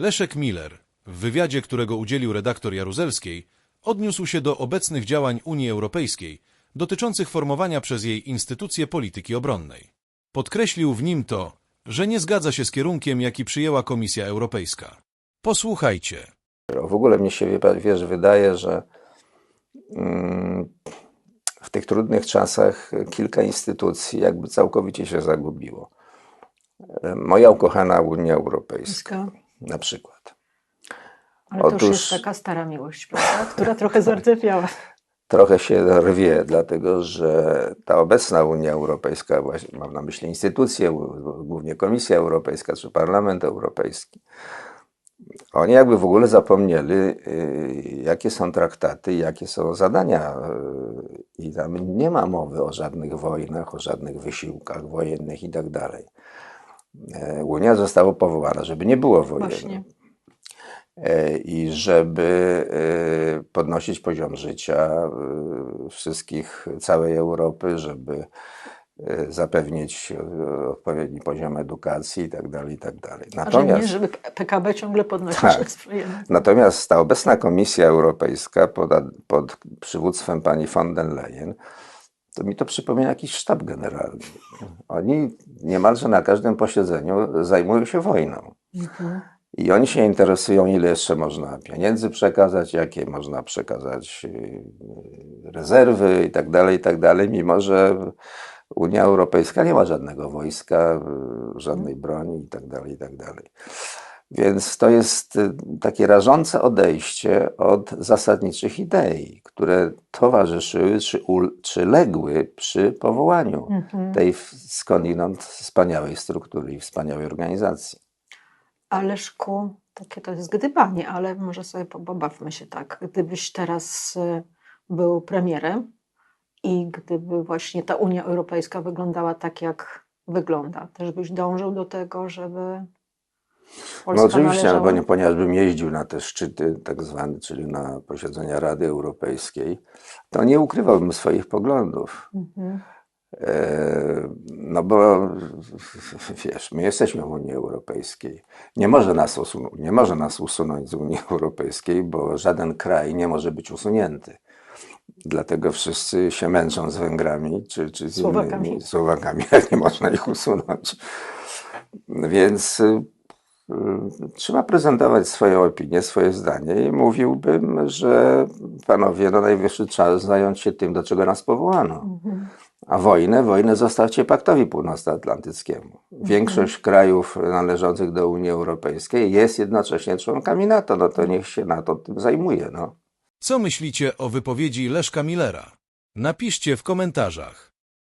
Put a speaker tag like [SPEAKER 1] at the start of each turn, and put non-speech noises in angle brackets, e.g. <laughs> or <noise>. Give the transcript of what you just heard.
[SPEAKER 1] Leszek Miller, w wywiadzie, którego udzielił redaktor Jaruzelskiej, odniósł się do obecnych działań Unii Europejskiej dotyczących formowania przez jej instytucje polityki obronnej. Podkreślił w nim to, że nie zgadza się z kierunkiem, jaki przyjęła Komisja Europejska. Posłuchajcie.
[SPEAKER 2] W ogóle mnie się, wie pan, wiesz, wydaje, że mm, w tych trudnych czasach kilka instytucji jakby całkowicie się zagubiło. E, Moja ukochana Unia Europejska. Na przykład.
[SPEAKER 3] Ale to już
[SPEAKER 2] Otóż-
[SPEAKER 3] jest taka stara miłość, prawda? <laughs> która trochę zardzewiała.
[SPEAKER 2] Trochę się rwie, dlatego że ta obecna Unia Europejska, właśnie mam na myśli instytucje, głównie Komisja Europejska czy Parlament Europejski, oni jakby w ogóle zapomnieli, y, jakie są traktaty, jakie są zadania. y, I tam nie ma mowy o żadnych wojnach, o żadnych wysiłkach wojennych i tak dalej. Unia została powołana, żeby nie było wojen
[SPEAKER 3] Właśnie.
[SPEAKER 2] e, i żeby e, podnosić poziom życia e, wszystkich, całej Europy, żeby e, zapewnić e, odpowiedni poziom edukacji i tak dalej, i tak.
[SPEAKER 3] A że nie,
[SPEAKER 2] Natomiast,
[SPEAKER 3] żeby PKB ciągle podnosić
[SPEAKER 2] Tak. natomiast ta obecna Komisja Europejska pod, pod przywództwem pani von der Leyen to mi to przypomina jakiś sztab generalny. Oni niemalże na każdym posiedzeniu zajmują się wojną. I oni się interesują, ile jeszcze można pieniędzy przekazać, jakie można przekazać yy, rezerwy i tak dalej, i tak mimo że Unia Europejska nie ma żadnego wojska, yy, żadnej broni i tak Więc to jest y, takie rażące odejście od zasadniczych idei, które towarzyszyły czy, czy legły przy powołaniu
[SPEAKER 3] Mhm.
[SPEAKER 2] tej skądinąd wspaniałej struktury i wspaniałej organizacji.
[SPEAKER 3] A Leszku, takie to jest gdybanie, ale może sobie pobawmy się tak. Gdybyś teraz y, był premierem i gdyby właśnie ta Unia Europejska wyglądała tak, jak wygląda, też byś dążył do tego, żeby Polska
[SPEAKER 2] No oczywiście,
[SPEAKER 3] należała?
[SPEAKER 2] nie, ponieważ bym jeździł na te szczyty tak zwane, czyli na posiedzenia Rady Europejskiej, to nie ukrywałbym swoich poglądów.
[SPEAKER 3] Mhm.
[SPEAKER 2] E, No bo wiesz, my jesteśmy w Unii Europejskiej. Nie może, nas usunąć, nie może nas usunąć z Unii Europejskiej, bo żaden kraj nie może być usunięty. Dlatego wszyscy się męczą z Węgrami czy, czy z
[SPEAKER 3] Słowakami.
[SPEAKER 2] innymi Słowakami, jak nie można ich usunąć. Więc y, trzeba prezentować swoją opinię, swoje zdanie i mówiłbym, że panowie, no najwyższy czas zająć się tym, do czego nas powołano.
[SPEAKER 3] Mhm.
[SPEAKER 2] A wojnę, wojnę zostawcie Paktowi Północnoatlantyckiemu. Większość krajów należących do Unii Europejskiej jest jednocześnie członkami NATO, no to niech się NATO tym zajmuje. No.
[SPEAKER 1] Co myślicie o wypowiedzi Leszka Millera? Napiszcie w komentarzach.